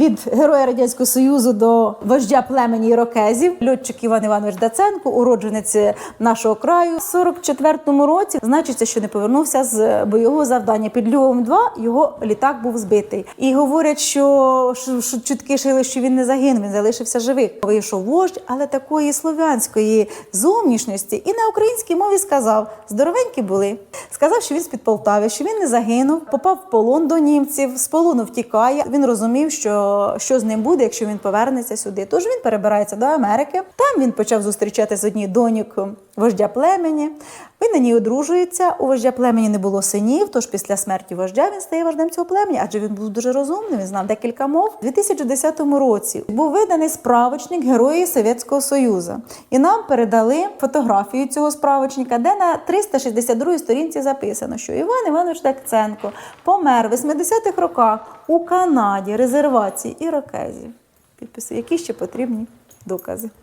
від героя радянського союзу до вождя племені ірокезів, льотчик Іван Іванович Даценко, уродженець нашого краю. В 44-му році значиться, що не повернувся з бойового завдання. Під Львовом 2 його літак був збитий. І говорять, що чутки шили, що він не загинув, він залишився живий. Вийшов вождь, але такої слов'янської зовнішності і на українській мові сказав: здоровенькі були. Сказав, що він з-під Полтави, що він не загинув, попав в полон до німців, з полону втікає. Він розумів, що, що з ним буде, якщо він повернеться сюди. Тож він перебирається до Америки. Там він почав зустрічати з однією доньок вождя племені. Він на ній одружується. У вождя племені не було синів, тож після смерті вождя він стає вождем цього племені, адже він був дуже розумним, він знав декілька мов. У 2010 році був виданий справочник Герої Совєтського Союзу. І нам передали фотографію цього справочника, де на 362 сторінці записано, що Іван Іванович Дакценко помер в 80-х роках у Канаді резервації ірокезів. Підписи, які ще потрібні докази.